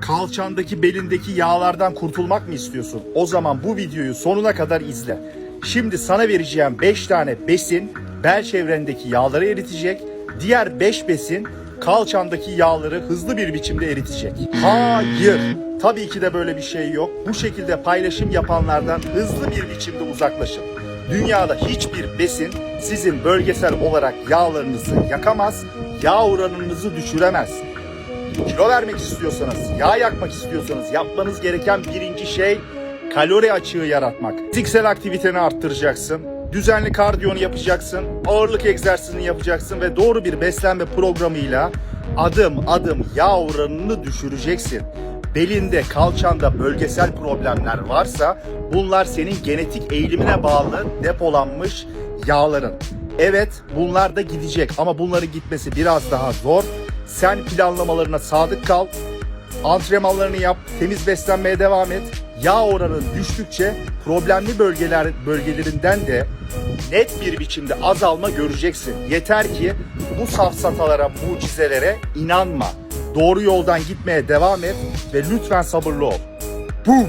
Kalçandaki belindeki yağlardan kurtulmak mı istiyorsun? O zaman bu videoyu sonuna kadar izle. Şimdi sana vereceğim 5 tane besin bel çevrendeki yağları eritecek. Diğer 5 besin kalçandaki yağları hızlı bir biçimde eritecek. Hayır. Tabii ki de böyle bir şey yok. Bu şekilde paylaşım yapanlardan hızlı bir biçimde uzaklaşın. Dünyada hiçbir besin sizin bölgesel olarak yağlarınızı yakamaz, yağ oranınızı düşüremez. Kilo vermek istiyorsanız, yağ yakmak istiyorsanız yapmanız gereken birinci şey kalori açığı yaratmak. Fiziksel aktiviteni arttıracaksın. Düzenli kardiyonu yapacaksın. Ağırlık egzersizini yapacaksın ve doğru bir beslenme programıyla adım adım yağ oranını düşüreceksin. Belinde, kalçanda bölgesel problemler varsa bunlar senin genetik eğilimine bağlı depolanmış yağların. Evet bunlar da gidecek ama bunların gitmesi biraz daha zor. Sen planlamalarına sadık kal. Antrenmanlarını yap, temiz beslenmeye devam et. Yağ oranın düştükçe problemli bölgeler bölgelerinden de net bir biçimde azalma göreceksin. Yeter ki bu safsatalara, mucizelere inanma. Doğru yoldan gitmeye devam et ve lütfen sabırlı ol. Boom!